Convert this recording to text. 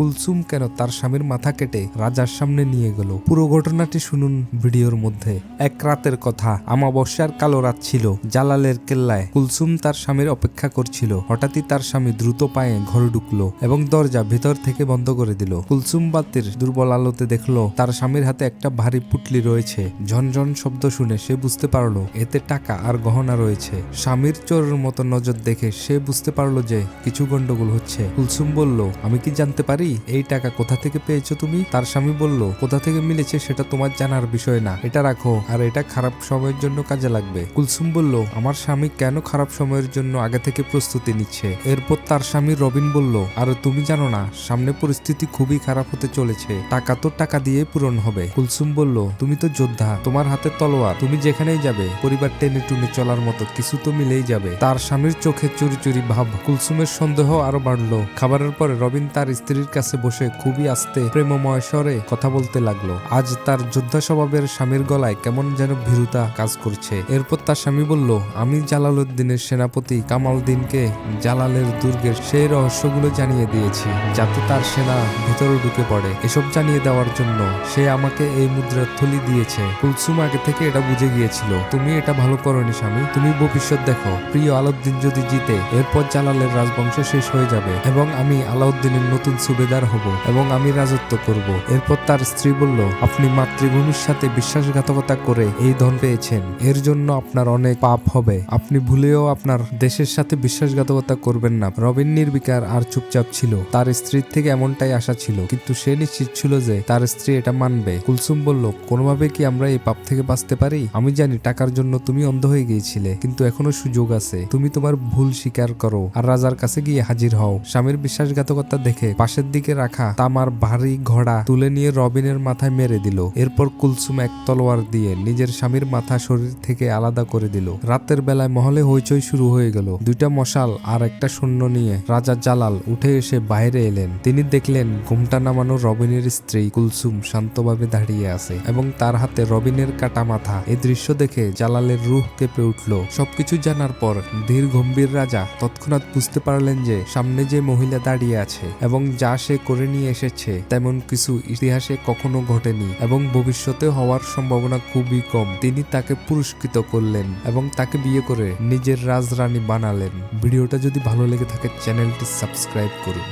কুলসুম কেন তার স্বামীর মাথা কেটে রাজার সামনে নিয়ে গেল? পুরো ঘটনাটি শুনুন ভিডিওর মধ্যে। এক রাতের কথা আমাবস্যার কালো রাত ছিল। জালালের কেল্লায় কুলসুম তার স্বামীর অপেক্ষা করছিল। হঠাৎই তার স্বামী দ্রুত পায়ে ঘরে ঢুকলো এবং দরজা ভেতর থেকে বন্ধ করে দিল। কুলসুম বাতির দুর্বল আলোতে দেখল, তার স্বামীর হাতে একটা ভারী পুটলি রয়েছে। ঝনঝন শব্দ শুনে সে বুঝতে পারল, এতে টাকা আর গহনা রয়েছে। স্বামীর চোরের মতো নজর দেখে সে বুঝতে পারল যে কিছু গন্ডগোল হচ্ছে। কুলসুম বলল, আমি কি জানতে পারি? এই টাকা কোথা থেকে পেয়েছ তুমি? তার স্বামী বলল, কোথা থেকে মিলেছে সেটা তোমার জানার বিষয় না। এটা রাখো, আর এটা খারাপ সময়ের জন্য কাজে লাগবে। কুলসুম বলল, আমার স্বামী কেন খারাপ সময়ের জন্য আগে থেকে প্রস্তুতি নিচ্ছে? এরপর তার স্বামী রবিন বলল, আর তুমি জানো না, সামনে পরিস্থিতি খুবই খারাপ হতে চলেছে। টাকা তো টাকা দিয়ে পূরণ হবে। কুলসুম বলল, তুমি তো যোদ্ধা, তোমার হাতে তলোয়ার, তুমি যেখানেই যাবে, পরিবার টেনে টুনে চলার মতো কিছু তো মিলেই যাবে। তার স্বামীর চোখে চুরি চুরি ভাব, কুলসুমের সন্দেহ আরও বাড়লো। খাবারের পরে রবিন তার স্ত্রীর কাছে বসে খুবই আস্তে প্রেমময় স্বরে কথা বলতে লাগল। আজ তার যোদ্ধা স্বভাবের স্বামীর গলায় কেমন যেন ভীরুতা কাজ করছে। এরপর তার স্বামী বলল, আমি জালালউদ্দিনের সেনাপতি কামালউদ্দিনকে জালালের দুর্গের সেই রহস্যগুলো জানিয়ে দিয়েছি, যাতে তার সেনা ভেতরে ঢুকে পড়ে। এসব জানিয়ে দেওয়ার জন্য সে আমাকে এই মুদ্রার থলি দিয়েছে। কুলসুম আগে থেকে এটা বুঝে গিয়েছিল। তুমি এটা ভালো করনি স্বামী। তুমি ভবিষ্যৎ দেখো। প্রিয় আলাউদ্দিন যদি জিতে, এরপর জালালের রাজবংশ শেষ হয়ে যাবে এবং আমি আলাউদ্দিনের নতুন সুবেদার হব এবং আমি রাজত্ব করব। এরপর তার স্ত্রী বলল, আপনি মাতৃভূমির সাথে বিশ্বাসঘাতকতা করে এই ধন পেয়েছেন। এর জন্য আপনার অনেক পাপ হবে। আপনি ভুলেও আপনার দেশের সাথে বিশ্বাসঘাতকতা করবেন না। রবিন নির্বিকার আর চুপচাপ ছিল। তার স্ত্রীর থেকে এমনটাই আশা ছিল, কিন্তু সে নিশ্চিত ছিল যে তার স্ত্রী এটা মানবে। কুলসুম বলল, কোনোভাবে কি আমরা এই পাপ থেকে বাঁচতে পারি? আমি জানি টাকার জন্য তুমি অন্ধ হয়ে গিয়েছিলে, কিন্তু এখনও সুযোগ আছে। তুমি তোমার ভুল স্বীকার করো, আর রাজার কাছে গিয়ে হাজির হও। স্বামীর বিশ্বাসঘাতকতা দেখে পাশের দিকে রাখা তামার ভারী ঘোড়া তুলে নিয়ে রবিনের মাথায় মেরে দিল। এরপর কুলসুম এক তলোয়ার দিয়ে নিজের স্বামীর মাথা শরীর থেকে আলাদা করে দিল। রাতের বেলায় মহলে হইচই শুরু হয়ে গেল। দুইটা মশাল আর একটা সৈন্য নিয়ে রাজা জালাল উঠে এসে বাইরে এলেন। তিনি দেখলেন ঘুমটা নামানো রবিনের স্ত্রী কুলসুম শান্তভাবে দাঁড়িয়ে আছে এবং তার হাতে রবিনের কাটা মাথা। এই দৃশ্য দেখে জালালের রুহ কেঁপে উঠল। সবকিছু জানার পর ধীর গম্ভীর রাজা তৎক্ষণাৎ বুঝতে পারলেন যে সামনে যে মহিলা দাঁড়িয়ে আছে এবং যা সে করে নিয়ে এসেছে, তেমন কিছু ইতিহাসে কখনো ঘটেনি এবং ভবিষ্যতে হওয়ার সম্ভাবনা খুবই কম। তিনি তাকে পুরস্কৃত করলেন এবং তাকে বিয়ে করে নিজের রাজরানী বানালেন। ভিডিওটা যদি ভালো লেগে থাকে, চ্যানেলটি সাবস্ক্রাইব করুন।